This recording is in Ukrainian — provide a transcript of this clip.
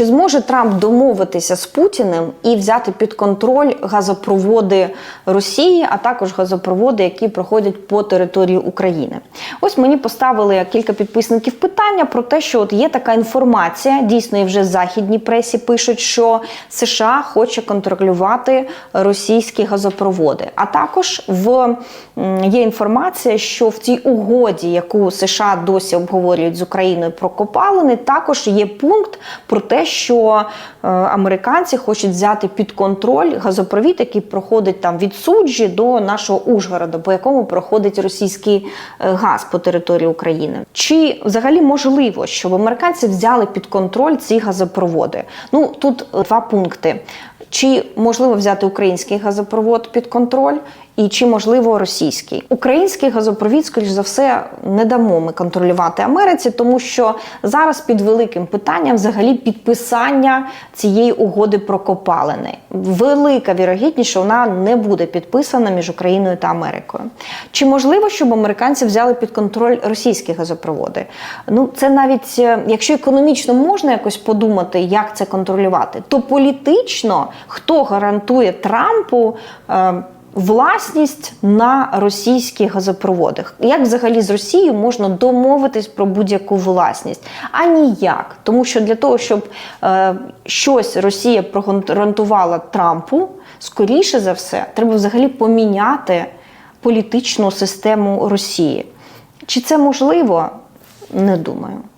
Чи зможе Трамп домовитися з Путіним і взяти під контроль газопроводи Росії, а також газопроводи, які проходять по території України? Ось мені поставили кілька підписників питання про те, що от є така інформація, дійсно і вже в західній пресі пишуть, що США хоче контролювати російські газопроводи. А також в є інформація, що в цій угоді, яку США досі обговорюють з Україною про копалини, також є пункт про те, що е, американці хочуть взяти під контроль газопровід, який проходить там від суджі до нашого Ужгорода, по якому проходить російський е, газ по території України. Чи взагалі можливо, щоб американці взяли під контроль ці газопроводи? Ну тут е, два пункти. Чи можливо взяти український газопровод під контроль, і чи можливо російський? Український газопровід, скоріш за все, не дамо ми контролювати Америці, тому що зараз під великим питанням взагалі підписання цієї угоди про копалини. Велика вірогідність, що вона не буде підписана між Україною та Америкою. Чи можливо, щоб американці взяли під контроль російські газопроводи? Ну це навіть е, якщо економічно можна якось подумати, як це контролювати, то політично хто гарантує Трампу? Е, Власність на російські газопроводи. Як взагалі з Росією можна домовитись про будь-яку власність? А ніяк. Тому що для того, щоб е, щось Росія прогарантувала Трампу, скоріше за все, треба взагалі поміняти політичну систему Росії. Чи це можливо? Не думаю.